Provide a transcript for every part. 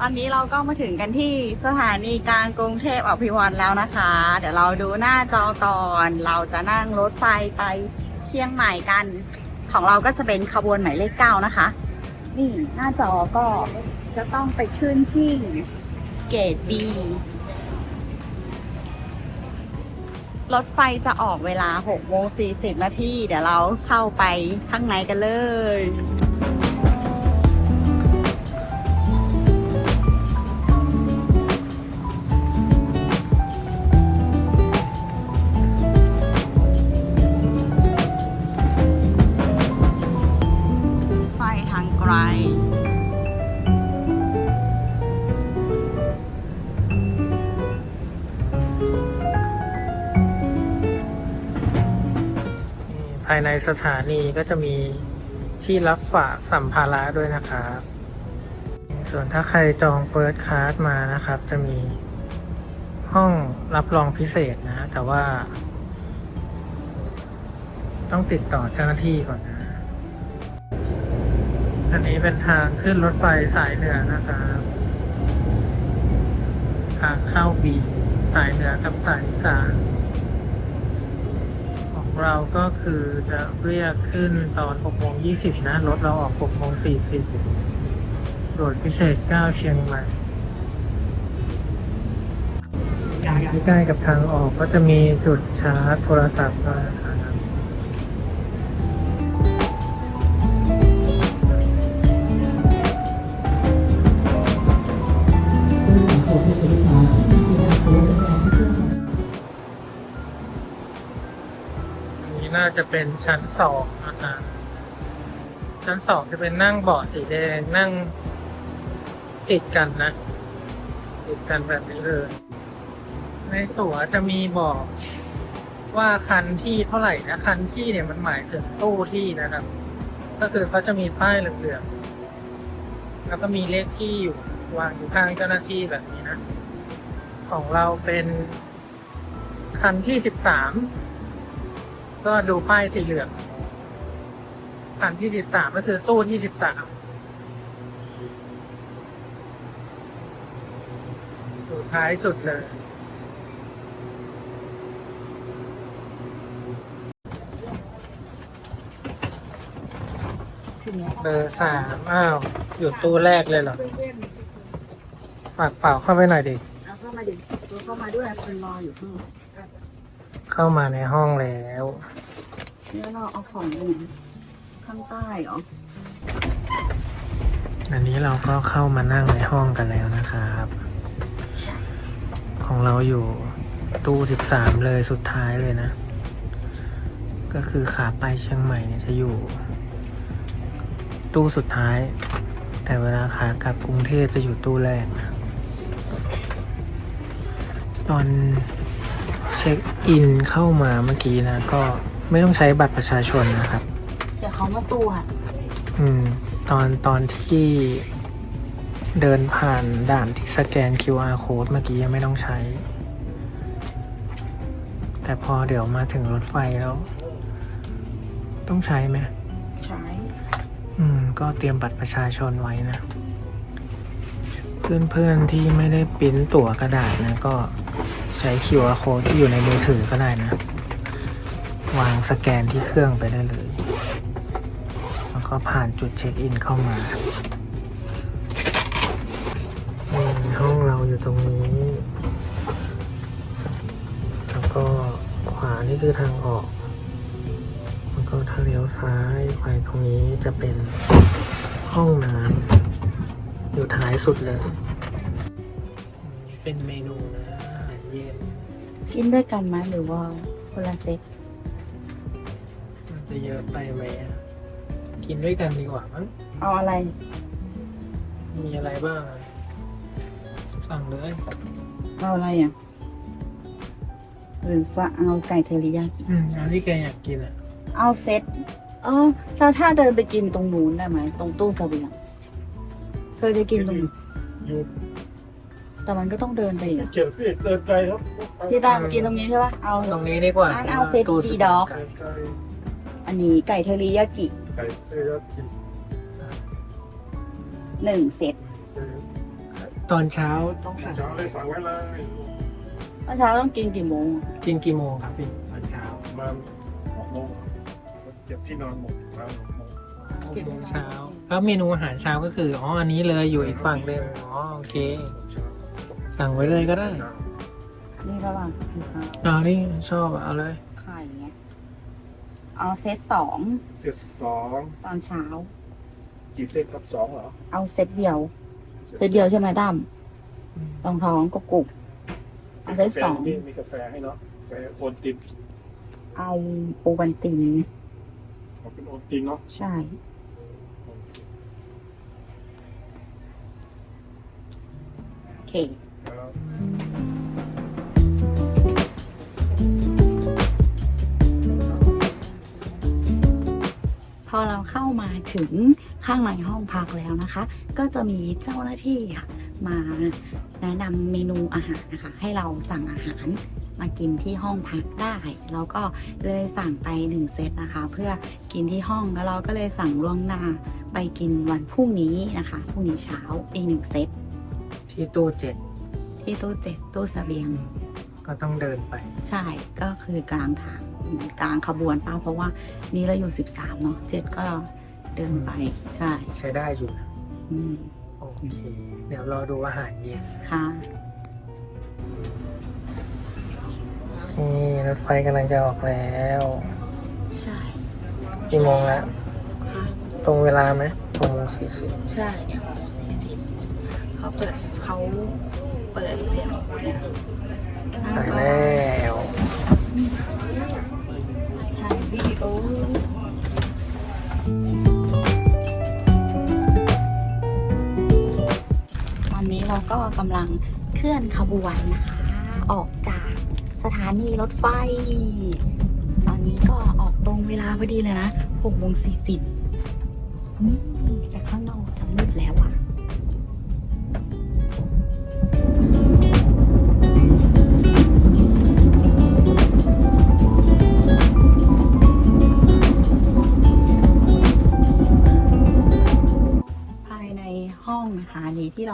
ตอนนี้เราก็มาถึงกันที่สถานีกลางกรุงเทพอภิวัตแล้วนะคะ เดี๋ยวเราดูหน้าจอก่อน เราจะนั่งรถไฟไปเชียงใหม่กัน ของเราก็จะเป็นขบวนหมายเลขเก้านะคะ นี่หน้าจอก็จะต้องไปขึ้นที่เกตบีรถไฟจะออกเวลา6โมง40นาทีเดี๋ยวเราเข้าไปข้างในกันเลยายในสถานีก็จะมีที่รับฝากสัมภาระด้วยนะครับ ส่วนถ้าใครจองเฟิร์สคลาสมานะครับ จะมีห้องรับรองพิเศษนะ แต่ว่า ต้องติดต่อเจ้าหน้าที่ก่อนนะ อันนี้เป็นทางขึ้นรถไฟสายเหนือนะครับ ทางเข้าบีสายเหนือกับสายอีสาน เราก็คือจะเรียกขึ้นตอน6โมง20 นะ รถเราออก6โมง40รถพิเศษ 9 เชียงใหม่ใกล้ๆกับทางออกก็จะมีจุดชาร์จโทรศัพท์นะครับ จะเป็นชั้นสองนะครับชั้นสองจะเป็นนั่งเบาะสีแดงนั่งติดกันนะ ติดกันแบบนี้เลยในตั๋วจะมีบอกว่าคันที่เท่าไหร่นะคันที่เนี่ยมันหมายถึงตู้ที่นะครับ ก็คือเขาจะมีป้ายเหลืองๆแล้วก็มีเลขที่อยู่วางอยู่ข้างเจ้าหน้าที่แบบนี้นะ ของเราเป็นคันที่สิบสาม ก็ดูป้ายสีเหลืองคันที่สิบสามก็คือตู้ที่สิบสามอยู่ท้ายสุดเลยเนี้ยเบอร์สามอ้าว อยู่ตู้แรกเลยเหรอ ฝากเป่าเข้าไปหน่อยดิ เอาเข้ามาดิตัวเข้ามาด้วยคนรออยู่ข้าง เข้ามาในห้องแล้วแล้วเราเอาของอยู่ข้างใต้เหรอ อันนี้เราก็เข้ามานั่งในห้องกันแล้วนะครับ ใช่ ของเราอยู่ตู้สิบสามเลยสุดท้ายเลยนะ ก็คือขาไปเชียงใหม่เนี่ยจะอยู่ ตู้สุดท้าย แต่เวลาขากลับกรุงเทพจะอยู่ตู้แรกนะตอนเช็คอินเข้ามาเมื่อกี้นะ ก็ไม่ต้องใช้บัตรประชาชนนะครับ เดี๋ยวเขามาตรวจอืม ตอนตอนที่เดินผ่านด่านที่สแกน QR code เมื่อกี้ยังไม่ต้องใช้ แต่พอเดี๋ยวมาถึงรถไฟแล้ว ต้องใช้ไหมใช้อืม ก็เตรียมบัตรประชาชนไว้นะ เพื่อนๆที่ไม่ได้ปริ้นตั๋วกระดาษนะก็ ใช้ QR code ที่อยู่ในมือถือก็ได้นะ วางสแกนที่เครื่องไปได้เลย แล้วก็ผ่านจุดเช็คอินเข้ามานี่ห้องเราอยู่ตรงนี้ แล้วก็ขวานี่คือทางออก แล้วก็ถ้าเลี้ยวซ้ายไปตรงนี้จะเป็นห้องน้ำอยู่ท้ายสุดเลย เป็นเมนูนะ กินด้วยกันไหมหรือว่าคนละเซตมันจะเยอะไปไหมอะกินด้วยกันดีกว่ามั้งเอาอะไร มีอะไรบ้างอะสั่งเลยเอาอะไรอะหรือจะเอาไก่เทอริยากิอืมอันที่แกอยากกินอะเอาเซตเออถ้าถ้าเดินไปกินตรงนู้นได้ไหมตรงตู้เสบียงเธอจะกินตรงนู้น อยู่ แต่มันก็ต้องเดินไปอีกอะเขียนพี่เดินไกลครับพี่ดามกินตรงนี้ใช่ปะเอา ตรงนี้ดีกว่างั้นเอาเซตตู้ดีด็อก ไก่ไกลอันนี้ไก่เทอริยากิไกลเซรัติหนึ่งเซตเซตอนเช้าต้องสั่งเช้าเลยสั่งไว้เลยตอนเช้าต้องกินกี่โมงกินกี่โมงครับพี่ตอนเช้ามาหกโมงเก็บที่นอนหมดมาหกโมงหกโมงเช้า แล้วเมนูอาหารเช้าก็คือ อ๋อ อันนี้เลยอยู่อีกฝั่งหนึ่งอ๋อ โอเค เช้า สั่งไว้เลยก็ได้นี่ระหว่างกินข้าวเอานี่ชอบอะเอาเลย ไข่เงี้ยเอาเซตสองเสร็จสองตอนเช้า กี่เซตครับสองเหรอเอาเซตเดียว เซตเดียวใช่ไหมตั้มรองท้องกกุกเอาเซตสองมีมีกาแฟให้เนาะกาแฟโอนตินเอาโอวันตินเอาเป็นโอนตินเนาะใช่ โอเค อเราเข้ามาถึงข้างในห้องพักแล้วนะคะ ก็จะมีเจ้าหน้าที่ค่ะมาแนะนำเมนูอาหารนะคะ ให้เราสั่งอาหารมากินที่ห้องพักได้แล้วก็เลยสั่งไปหนึ่งเซตนะคะ เพื่อกินที่ห้องแล้วเราก็เลยสั่งล่วงหน้าไปกินวันพรุ่งนี้นะคะพรุ่งนี้เช้าอีกหนึ่งเซตที่ตู้เจ็ดที่ตู้เจ็ดตู้เสบียง ก็ต้องเดินไป ใช่ก็คือกลางทาง กลางขบวนเป้าเพราะว่านี่เราอยู่ 13 เนาะเจ็ดก็เดินไปใช่ใช้ได้อยู่นะอืมโอเค เดี๋ยวรอดูอาหารเย็นค่ะนี่รถไฟกำลังจะออกแล้ว ใช่กี่โมงแล้ว ค่ะตรงเวลาไหมหกโมงสี่สิบใช่เนี่ยโมงสี่สิบเขาเปิดเขาเปิดเสียงเนี่ยไปแล้วถ่ายวิ ดีโอตอนนี้เราก็กำลังเคลื่อนขบวนนะคะ ออกจากสถานีรถไฟ ตอนนี้ก็ออกตรงเวลาพอดีเลยนะ6โมง40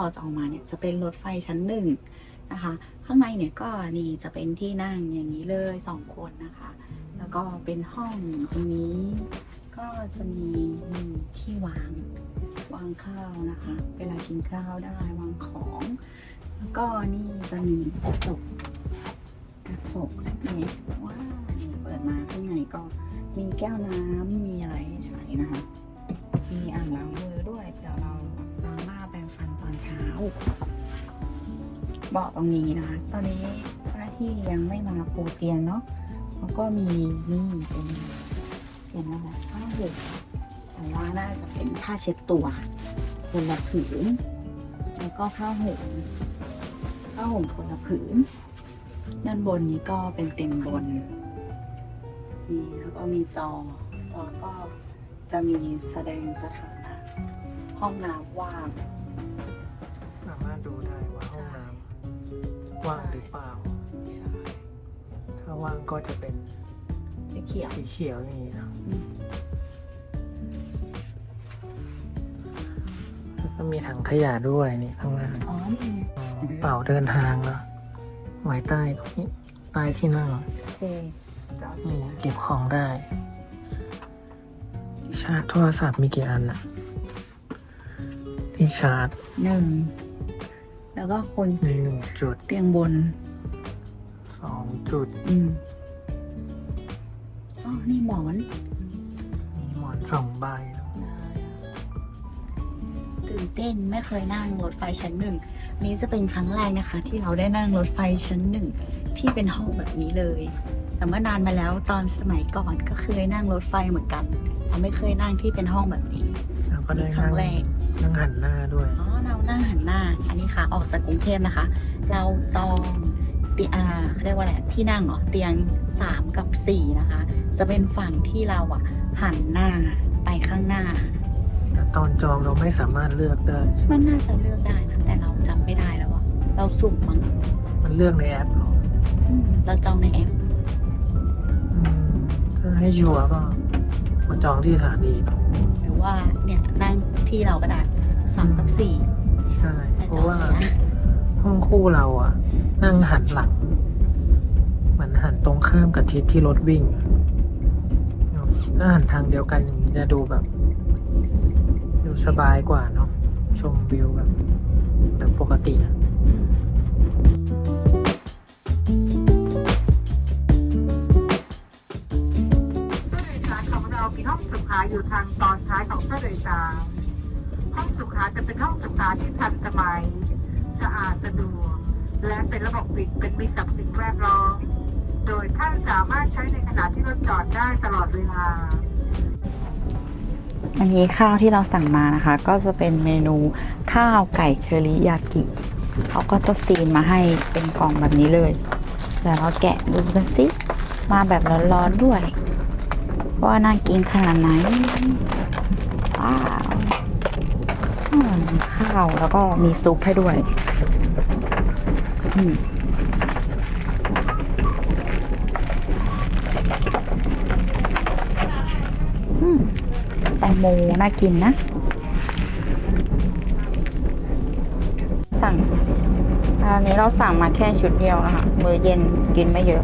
เราจะเอามาเนี่ยจะเป็นรถไฟชั้นหนึ่งนะคะ ข้างในเนี่ยก็นี่จะเป็นที่นั่งอย่างนี้เลยสองคนนะคะ แล้วก็เป็นห้องตรงนี้ ก็จะมีมีที่วางวางข้าวนะคะ เวลากินข้าวได้วางของ แล้วก็นี่จะมีกระจกกระจกใช่ไหมว้าวนี่เปิดมาข้างในก็มีแก้วน้ำมีอะไรให้ใช้นะคะ มีอ่างล้างมือด้วยเดี๋ยวเรา อนเช้าเบาะตรงนี้นะคะ ตอนนี้เจ้าหน้าที่ยังไม่มาปูเตียงเนาะแล้วก็มีนี่เป็นเป็นอะไรผ้าห่มแต่ว่าน่าจะเป็นผ้าเช็ดตัวคนละผืนแล้วก็ผ้าห่มผ้าห่มคนละผืนด้านบนนี้ก็เป็นเต็มบนนี่แล้วก็มีจอจอก็จะมีแสดงสถานะห้องน้ำว่าง ว่างหรือเปล่า ใช่ถ้าว่างก็จะเป็นสีเขียว สีเขียวอย่างนี้นะอืมแล้วก็มีถังขยะด้วยนี่ข้างล่างอ๋อนี่ไงอ๋อเป่าเดินทางนะไว้ใต้ตรงนี้ใต้ที่นั่งโอเคจอเสีนี่ยเก็บของได้ชาร์จโทรศัพท์มีกี่อันนะที่ชาร์จหนึ่ง แล้วก็คนมีหนึ่งจุดเตียงบน สองจุด อืมอ๋อนี่หมอนมีหมอนสองใบตื่นเต้นไม่เคยนั่งรถไฟชั้นหนึ่งอันนี้จะเป็นครั้งแรกนะคะ ที่เราได้นั่งรถไฟชั้นหนึ่งที่เป็นห้องแบบนี้เลย แต่เมื่อนานมาแล้วตอนสมัยก่อนก็เคยนั่งรถไฟเหมือนกันแต่ไม่เคยนั่งที่เป็นห้องแบบนี้แล้วก็ได้ครั้นั่งงแรกนั่งหันหน้าด้วย อ๋อ เรานั่งหันหน้า อันนี้ค่ะออกจากกรุงเทพนะคะ เราจองเตียอาเรียกว่าอะไรที่นั่งเหรอเตียงสามกับสี่นะคะ จะเป็นฝั่งที่เราอะหันหน้าไปข้างหน้า แต่ตอนจองเราไม่สามารถเลือกได้ มันน่าจะเลือกได้นะแต่เราจำไม่ได้แล้วอะเราสุ่มมั้งมันเลือกในแอปเหรออืมเราจองในแอป อืมถ้าให้ชัวร์ก็มาจองที่สถานีเนอะหรือว่าเนี่ยนั่งที่เราก็ได้ สามกับสี่ใช่เพราะว่าห้องคู่เราอะนั่งหันหลังเหมือนหันตรงข้ามกับทิศที่รถวิ่งอะถ้าหันทางเดียวกันอย่างนี้จะดูแบบ ดูสบายกว่าเนาะชมวิวแบบแบบปกติอะาที่ทันสมัย สะอาดสะดวก และเป็นระบบปิดเป็นมิตรกับสิ่งแวดล้อม โดยท่านสามารถใช้ในขณะที่รถจอดได้ตลอดเวลาอันนี้ข้าวที่เราสั่งมานะคะ ก็จะเป็นเมนูข้าวไก่เทอริยากิเขาก็จะซีนมาให้เป็นกล่องแบบนี้เลยเดี๋ยวเราแกะดูกันสิมาแบบร้อนๆด้วย ว่าน่ากินขนาดไหนว้าว ข้าวแล้วก็มีซุปให้ด้วยอืมอืมแตงโมน่ากินนะ สั่งอันนี้เราสั่งมาแค่ชุดเดียวนะคะมื้อเย็นกินไม่เยอะ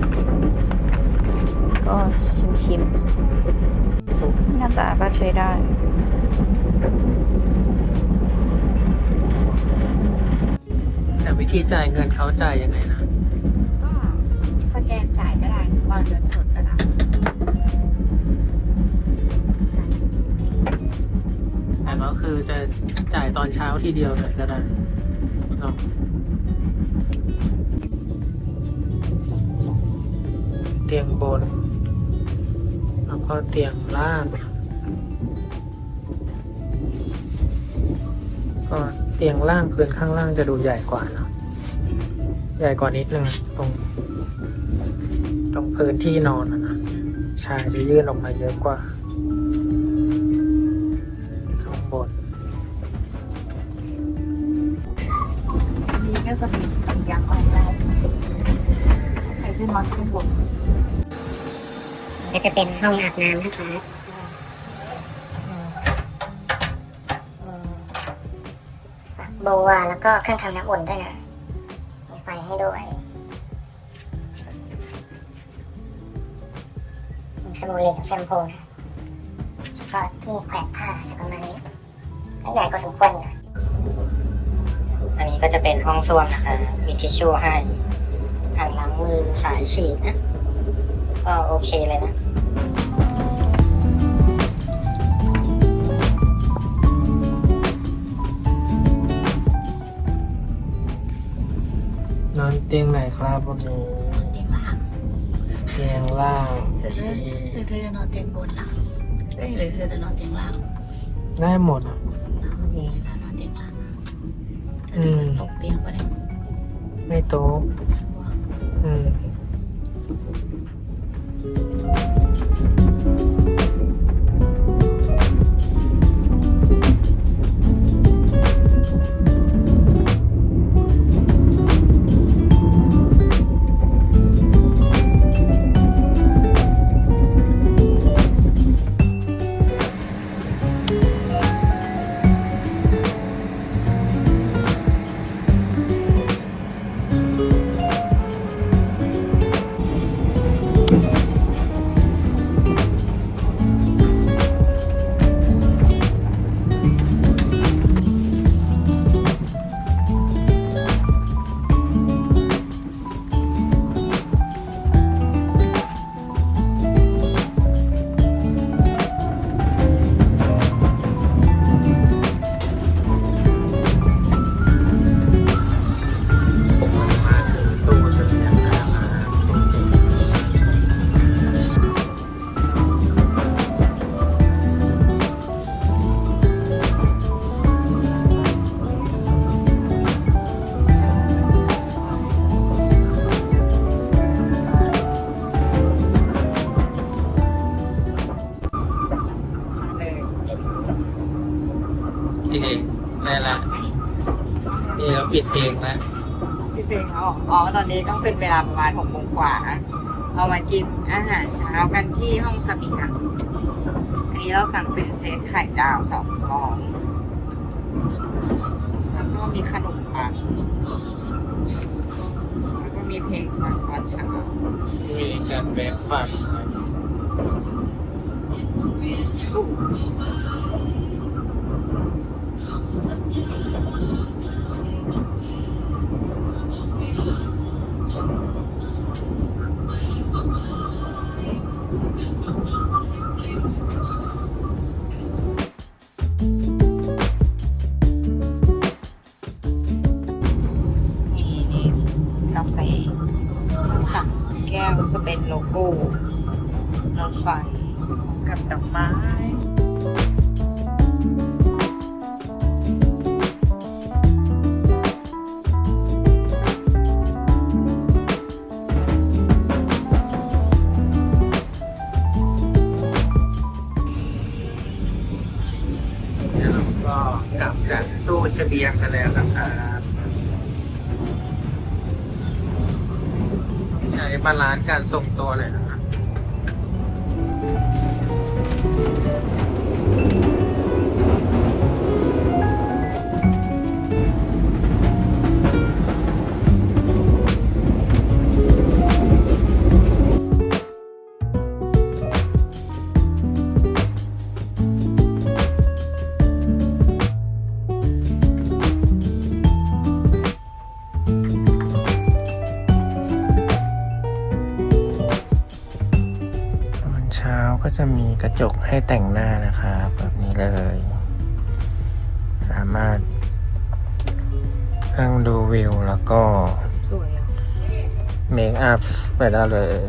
ก็ชิมชิมๆหน้าตาก็ใช้ได้ แต่วิ ธีจ่ายเงินเขาจ่ายยังไงนะ ก็สแกนจ่ายก็ได้วางเงินสดก็ได้แต่ก็คือจะจ่ายตอนเช้าทีเดียวเลยก็ได้เนาะเตียงบน แล้วก็เตียงล่างก็เตียงล่างพื้นข้างล่างจะดูใหญ่กว่าเนอะ ใหญ่กว่านิดนึงตรง ตรงพื้นที่นอนอะนะชายจะยื่นออกมาเยอะกว่าข้างบนอันนี้ก็จะเป็นสียางออกแล้วใครที่นอนข้างบนก็จะเป็นห้องอาบน้ำนะคะฝักบัวแล้วก็เครื่องทำน้ำอุ่นด้วยนะมีไฟ ให้ด้วยสบู่เหลวแชมพูนะก็ที่แขวนผ้าจะประมาณนี้ก็ใหญ่พอสมควรอยู่นะอันนี้ก็จะเป็นห้องส้วมนะคะมีทิชชู่ให้อ่างล้างมือสายฉีดนะ ก็โอเคเลยนะ เตียงไหนครับวันนี้เตียงล่างเตียงล่างหรือเธอหรือเธอจะนอนเตียงบนล่ะเอ้ยหรือเธอจะนอนเตียงล่างได้หมดอะเวลานอนเตียงล่างอืมตกเตียงก็ได้ไม่โต๊ะอืมผม เราปิดเพลงแล้วพี่เพลงเขาบอกอ๋อตอนนี้ต้องเป็นเวลาประมาณหกโมงกว่านะเรามากินอาหารเช้ากันที่ห้องสมียงอันนี้เราสั่งเป็นเซตไข่ดาวสองฟอง แล้วก็มีมีขนมปังแล้วก็มีเพลงฟังตอนเช้ามีการเบรกฟาสต์ ยงกันแล้วนะครับใช้บาลานซ์การส่งตัวเลยนะ ก็จะมีกระจกให้แต่งหน้านะครับแบบนี้เลย สามารถนั่งดูวิวแล้วก็สวยอะเมคอัพไปได้เลย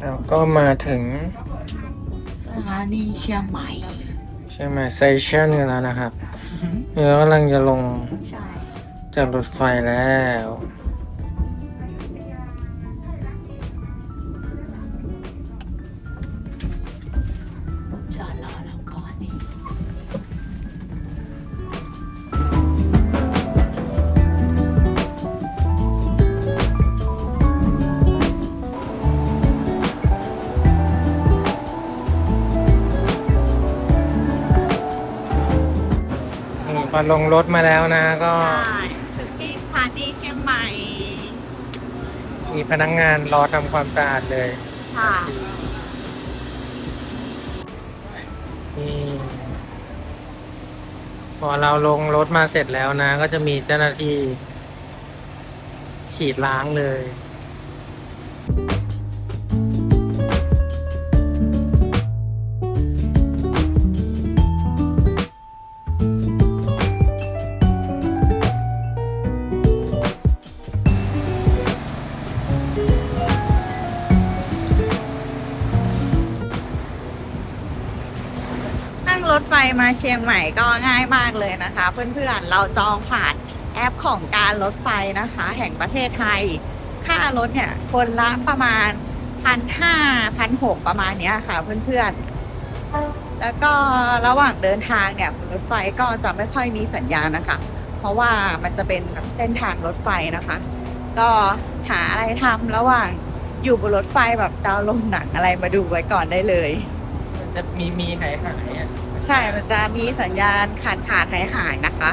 แล้วก็มาถึงสถานีเชียงใหม่ใช่ไหมเซชันกันแล้วนะครับนี่เรากำลังจะลงใช่จากรถไฟแล้ว พอลงรถมาแล้วนะก็ใช่ถึงที่สถานีเชียงใหม่ มีพนักงงานรอทำความสะอาดเลยค่ะนี่พอเราลงรถมาเสร็จแล้วนะ ก็จะมีเจ้าหน้าที่ฉีดล้างเลย ไฟมาเชียงใหม่ก็ง่ายมากเลยนะคะ เพื่อนๆเราจองผ่านแอปของการรถไฟนะคะ แห่งประเทศไทย ค่ารถเนี่ยคนละประมาณพันห้าพันหกประมาณเนี้ยค่ะเพื่อนๆ แล้วก็ระหว่างเดินทางเนี่ยรถไฟก็จะไม่ค่อยมีสัญญาณนะคะ เพราะว่ามันจะเป็นแบบเส้นทางรถไฟนะคะ ก็หาอะไรทำระหว่างอยู่บนรถไฟแบบดาวน์โหลดหนังอะไรมาดูไว้ก่อนได้เลย จะมีมีหายหายอะ ใช่มันจะมีสัญญาณขาดขาดหายหายนะคะ